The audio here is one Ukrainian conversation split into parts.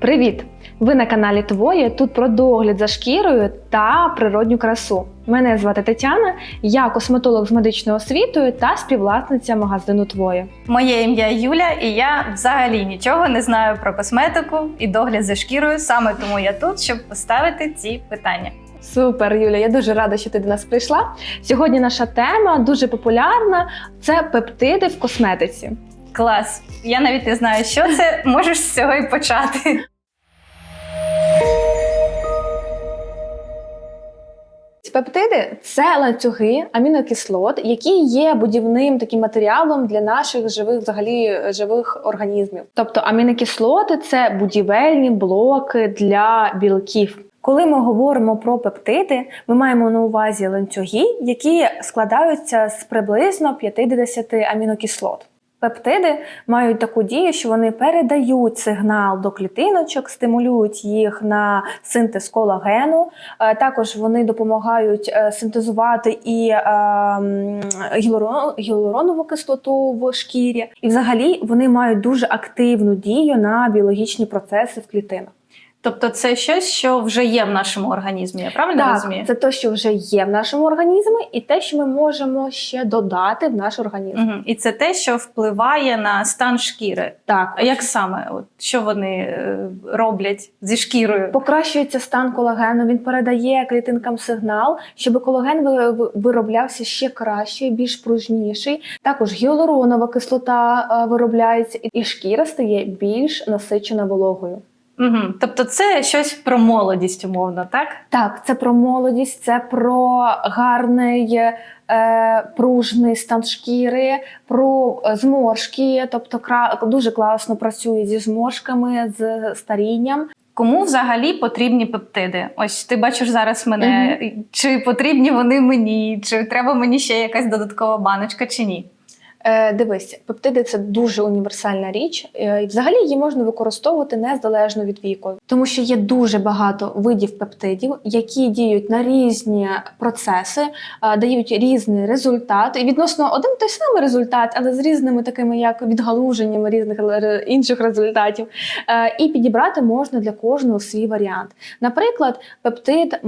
Привіт! Ви на каналі Твоє. Тут про догляд за шкірою та природню красу. Мене звати Тетяна, я косметолог з медичною освітою та співвласниця магазину Твоє. Моє ім'я Юля, і я взагалі нічого не знаю про косметику і догляд за шкірою. Саме тому я тут, щоб поставити ці питання. Супер, Юля, я дуже рада, що ти до нас прийшла. Сьогодні наша тема дуже популярна: це пептиди в косметиці. Клас! Я навіть не знаю, що це. Можеш з цього і почати. Пептиди це ланцюги амінокислот, які є будівним таким матеріалом для наших живих, взагалі живих організмів. Тобто амінокислоти це будівельні блоки для білків. Коли ми говоримо про пептиди, ми маємо на увазі ланцюги, які складаються з приблизно 50 амінокислот. Пептиди мають таку дію, що вони передають сигнал до клітиночок, стимулюють їх на синтез колагену. Е, Також вони допомагають е, синтезувати і е, гіалуронову кислоту в шкірі. І взагалі вони мають дуже активну дію на біологічні процеси в клітинах. Тобто, це щось, що вже є в нашому організмі. Я правильно Так, розумію? це те, що вже є в нашому організмі, і те, що ми можемо ще додати в наш організм. Угу. І це те, що впливає на стан шкіри. Так, А як саме? От, що вони е, роблять зі шкірою? Покращується стан колагену, він передає клітинкам сигнал, щоб колаген ви- ви- вироблявся ще краще, більш пружніший. Також гіалуронова кислота е, виробляється, і шкіра стає більш насичена вологою. Угу. Тобто, це щось про молодість, умовно, так? Так, це про молодість, це про гарний е, пружний стан шкіри, про зморшки, тобто кра- дуже класно працює зі зморшками, з старінням. Кому взагалі потрібні пептиди? Ось ти бачиш зараз мене. Чи потрібні вони мені, чи треба мені ще якась додаткова баночка, чи ні? Е, дивись, пептиди це дуже універсальна річ, е, і взагалі її можна використовувати незалежно від віку, тому що є дуже багато видів пептидів, які діють на різні процеси, е, дають різний результат. І відносно один той самий результат, але з різними такими як відгалуженнями різних інших результатів. Е, І підібрати можна для кожного свій варіант. Наприклад, пептид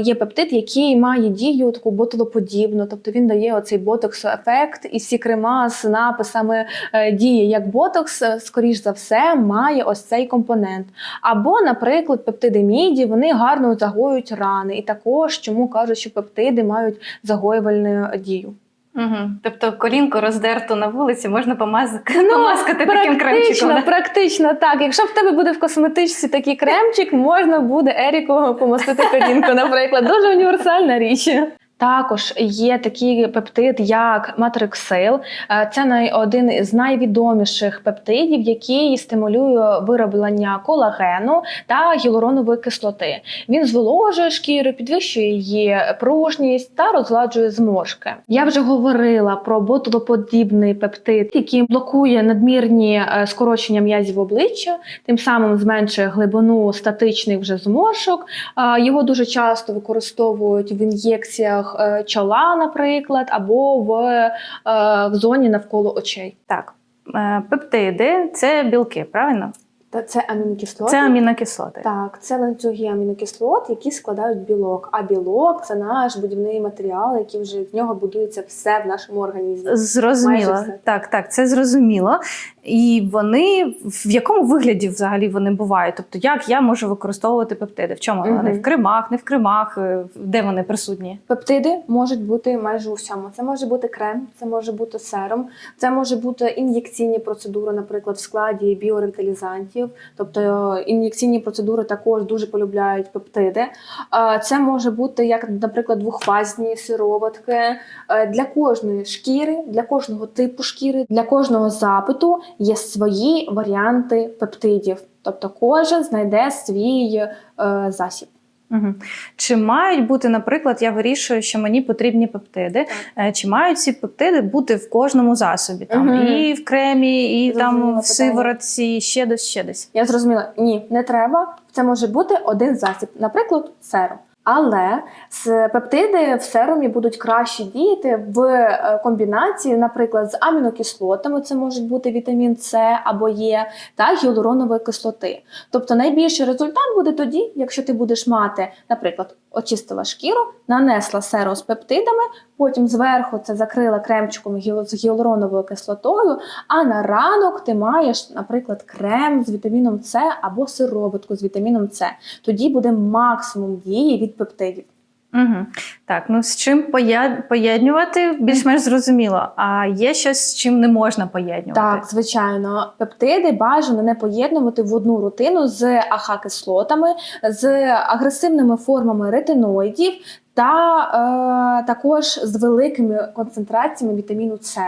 є пептид, який має дію таку ботулоподібну, тобто він дає оцей ботокс-ефект, і всі крема з написами е, діє як ботокс, е, скоріш за все, має ось цей компонент. Або, наприклад, пептиди міді вони гарно загоюють рани, і також чому кажуть, що пептиди мають загоювальну дію. Угу. Тобто колінку роздерту на вулиці можна помазати, помаскати таким кремчиком. Практично, практично так. Якщо в тебе буде в косметичці такий кремчик, можна буде Еріку помастити колінку, наприклад. Дуже універсальна річ. Також є такий пептид, як матриксил. Е, Це один із найвідоміших пептидів, який стимулює вироблення колагену та гіалуронової кислоти. Він зволожує шкіру, підвищує її пружність та розгладжує зморшки. Я вже говорила про ботулоподібний пептид, який блокує надмірні е, скорочення м'язів обличчя, тим самим зменшує глибину статичних вже зморшок. Е, Його дуже часто використовують в ін'єкціях е, чола, наприклад, або в, е, в зоні навколо очей. Так. Е, Пептиди це білки, правильно? Та це амінокислоти. Це амінокислоти. Так, це ланцюги амінокислот, які складають білок. А білок це наш будівний матеріал, який вже в нього будується все в нашому організмі. Зрозуміло. Так, так, це зрозуміло. І вони в якому вигляді взагалі вони бувають? Тобто, як я можу використовувати пептиди? В чому вони? В кремах, не в кремах, е, де вони присутні? Пептиди можуть бути майже у всьому. Це може бути крем, це може бути серум, це може бути ін'єкційні процедури, наприклад, в складі біоренталізантів. Тобто е, ін'єкційні процедури також дуже полюбляють пептиди. Це може бути як, наприклад, двохфазні сироватки Е, для кожної шкіри, для кожного типу шкіри, для кожного запиту є свої варіанти пептидів. Тобто кожен знайде свій е, засіб. Угу. Чи мають бути, наприклад, я вирішую, що мені потрібні пептиди, е, чи мають ці пептиди бути в кожному засобі? Там Мгм. і в кремі, і там в сиворотці, і ще десь, ще десь. Я зрозуміла, ні, не треба. Це може бути один засіб, наприклад, серум. Але з пептиди в серумі будуть краще діяти в е, комбінації, наприклад, з амінокислотами, це можуть бути вітамін С або Е, та гіалуронової кислоти. Тобто найбільший результат буде тоді, якщо ти будеш мати, наприклад, очистила шкіру, нанесла серо з пептидами, потім зверху це закрила кремчиком з гіалуроновою кислотою, а на ранок ти маєш, наприклад, крем з вітаміном С або сироватку з вітаміном С. Тоді буде максимум дії від пептидів. Угу. Так, ну з чим поєднувати, більш-менш зрозуміло. А є щось, з чим не можна поєднувати? Так, звичайно, пептиди бажано не поєднувати в одну рутину з АХ-кислотами, з агресивними формами ретиноїдів та е, також з великими концентраціями вітаміну С.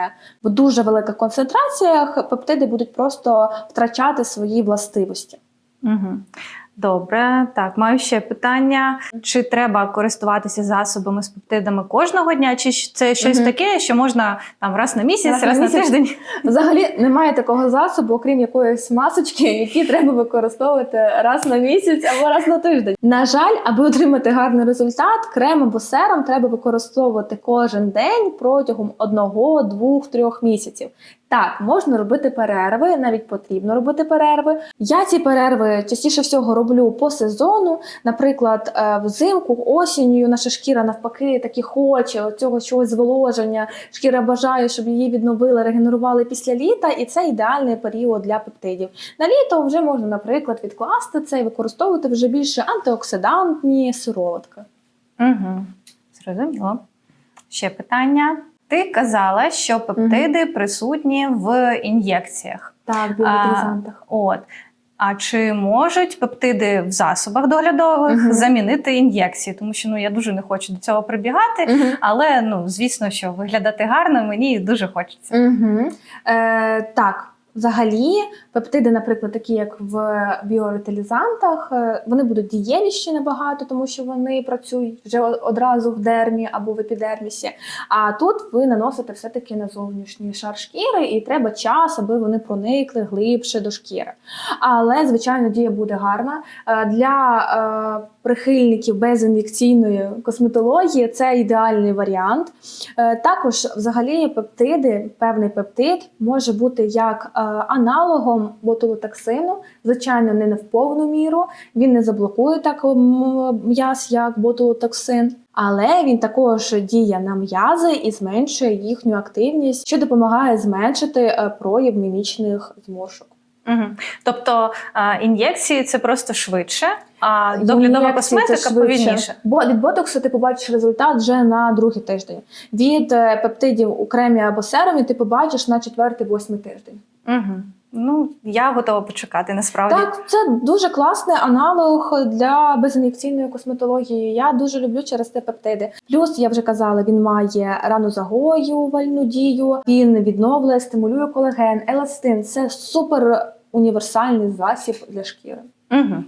В дуже великих концентраціях пептиди будуть просто втрачати свої властивості. Угу. Добре, так, маю ще питання. Чи треба користуватися засобами з пептидами кожного дня, чи це щось Мгм. таке, що можна там раз на місяць, Раз раз, на на, тиждень? Взагалі немає такого засобу, окрім якоїсь масочки, які треба використовувати раз на місяць або раз на тиждень. На жаль, аби отримати гарний результат, крем або серум треба використовувати кожен день протягом одного, двох, трьох місяців. Так, можна робити перерви, навіть потрібно робити перерви. Я ці перерви частіше всього роблю по сезону. Наприклад, е, взимку, осінню наша шкіра навпаки таки хоче цього чогось зволоження. Шкіра бажає, щоб її відновили, регенерували після літа, і це ідеальний період для пептидів. На літо вже можна, наприклад, відкласти це і використовувати вже більше антиоксидантні сироватки. Угу. Зрозуміло. Ще питання. Ти казала, що пептиди присутні в ін'єкціях. Так, біорезантах. От. А чи можуть пептиди в засобах доглядових Мгм. замінити ін'єкції? Тому що ну я дуже не хочу до цього прибігати, але ну звісно, що виглядати гарно мені дуже хочеться. Угу. Е, так, взагалі, пептиди, наприклад, такі як в біоретилізантах, е, вони будуть дієвіші набагато, тому що вони працюють вже одразу в дермі або в епідермісі. А тут ви наносите все-таки на зовнішній шар шкіри, і треба час, аби вони проникли глибше до шкіри. Але, звичайно, дія буде гарна. Е, Для е, прихильників безін'єкційної косметології це ідеальний варіант. Е, Також, взагалі, пептиди, певний пептид може бути як е, аналогом ботулотоксину, звичайно, не в повну міру. Він не заблокує так м'яз, як ботулотоксин. Але він також діє на м'язи і зменшує їхню активність, що допомагає зменшити е, прояв мімічних зморшок. Угу. Тобто ін'єкції це просто швидше, а доглядова косметика повільніше. Бо від ботоксу ти побачиш результат вже на другий тиждень. Від е, пептидів у кремі або серумі ти побачиш на четвертий-восьмий тиждень. Угу. Ну я готова почекати. Насправді Так, це дуже класний аналог для безін'єкційної косметології. Я дуже люблю через це пептиди. Плюс я вже казала, він має ранозагоювальну дію, він відновлює, стимулює колаген, еластин. Це супер універсальний засіб для шкіри. Угу.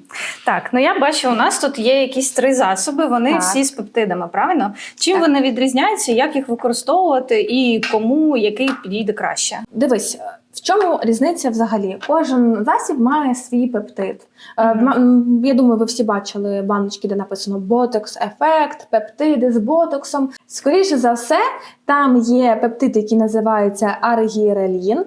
Так, ну я бачу, у нас тут є якісь три засоби. Вони Так. всі з пептидами, правильно? Чим Так. вони відрізняються, як їх використовувати і кому який підійде краще? Дивись, в чому різниця взагалі? Кожен засіб має свій пептид. Мгм. Я думаю, ви всі бачили баночки, де написано Ботокс ефект, пептиди з ботоксом. Скоріше за все, там є пептид, який називається аргірелін.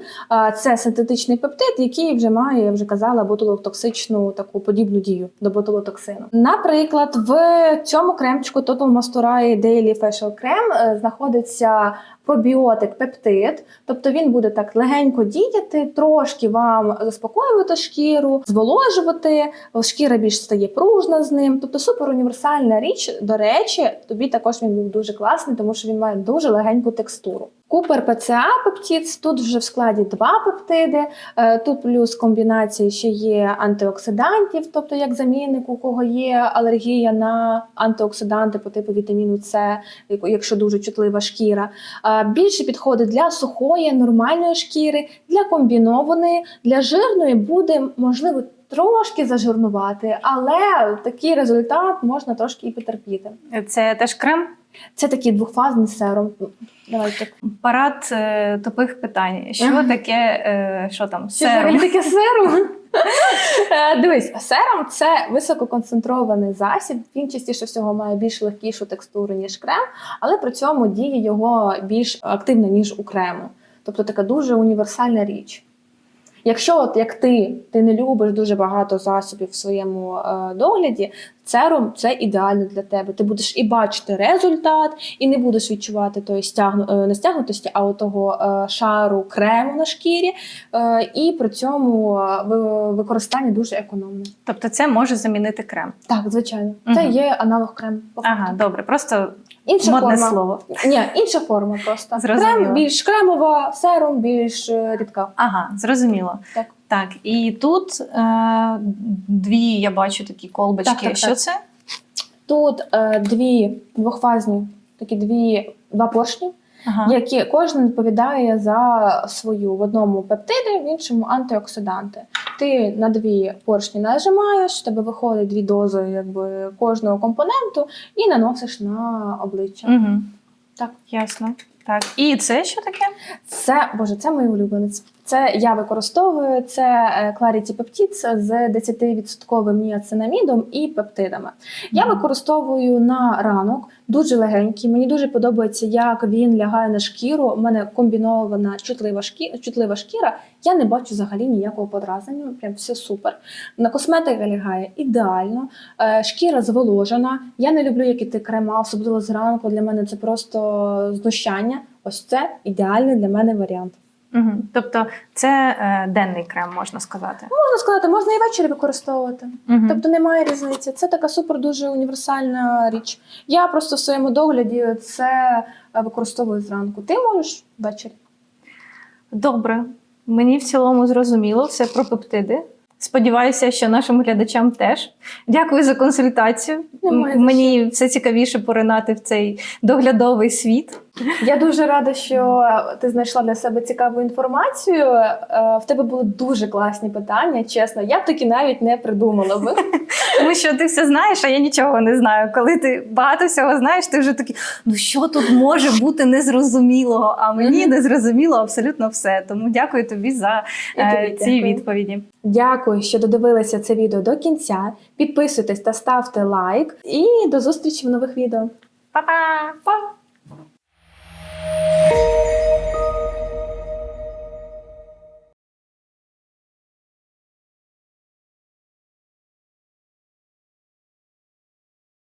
Це синтетичний пептид, який вже має, я вже казала, ботулотоксичну таку подібну дію до ботулотоксину. Наприклад, в цьому кремчику Total Moisturize Daily Facial Cream е, знаходиться пробіотик пептид, тобто він буде так легенько діяти, трошки вам заспокоювати шкіру, зволожувати, шкіра більш стає пружна з ним. Тобто супер універсальна річ. До речі, тобі також він був дуже класний, тому що він має дуже легеньку текстуру. Купер ПЦА пептид, тут вже в складі два пептиди. Е, Тут плюс комбінації ще є антиоксидантів, тобто як замінник, у кого є алергія на антиоксиданти по типу вітаміну С, якщо дуже чутлива шкіра. Е, Більше підходить для сухої, нормальної шкіри, для комбінованої, для жирної буде можливо. Трошки зажирнувати, але такий результат можна трошки і потерпіти. Це теж крем? Це такий двохфазний серум. Давайте. Парад е, тупих питань. Що Ага. таке, е, що там? Що взагалі Серум? таке серум? Е, Дивись, серум це висококонцентрований засіб. Він частіше всього має більш легкішу текстуру, ніж крем, але при цьому діє його більш активно, ніж у крему. Тобто така дуже універсальна річ. Якщо, от як ти, ти не любиш дуже багато засобів в своєму е, догляді, серум це ідеально для тебе. Ти будеш і бачити результат, і не будеш відчувати тої стягну, е, не стягнутості, а того е, шару крему на шкірі, е, і при цьому ви- використання дуже економне. Тобто це може замінити крем. Так, звичайно, це є аналог крему. Ага, добре, просто Інша модне форма. слово. Ні, інша форма просто. Зрозуміло. Крем більш кремова, серум більш рідка. Ага, зрозуміло. Так. Так, і тут е, дві я бачу такі колбочки. Так, так, Що так. це? Тут е, дві двохфазні, такі дві два поршні, Ага. які кожен відповідає за свою в одному пептиди, в іншому антиоксиданти. Ти на дві поршні нажимаєш, тебе виходить дві дози якби, кожного компоненту і наносиш на обличчя. Угу. Так. Ясно. Так. І це що таке? Це боже, це мій улюбленець. Це я використовую це е, Clarity Peptides з 10% ніацинамідом і пептидами. Я використовую на ранок, дуже легенький. Мені дуже подобається, як він лягає на шкіру. У мене комбінована чутлива шкіра, чутлива шкіра. Я не бачу взагалі ніякого подразнення. Прям все супер. На косметика лягає ідеально. Е, Шкіра зволожена. Я не люблю які крема, особливо зранку. Для мене це просто знущання. Ось це ідеальний для мене варіант. Угу. Тобто це е, денний крем, можна сказати. Можна сказати, можна і ввечері використовувати. Угу. Тобто немає різниці. Це така супер дуже універсальна річ. Я просто в своєму догляді це е, використовую зранку. Ти можеш ввечері. Добре. Мені в цілому зрозуміло все про пептиди. Сподіваюся, що нашим глядачам теж. Дякую за консультацію. Немає Мені все цікавіше поринати в цей доглядовий світ. Я дуже рада, що ти знайшла для себе цікаву інформацію. Е, В тебе були дуже класні питання. Чесно, я б таки навіть не придумала би. Тому що ти все знаєш, а я нічого не знаю. Коли ти багато всього знаєш, ти вже такий, ну що тут може бути незрозумілого? А мені незрозуміло абсолютно все. Тому дякую тобі за е, тобі ці дякую. відповіді. Дякую, що додивилися це відео до кінця. Підписуйтесь та ставте лайк. І до зустрічі в нових відео. Па-па! Па!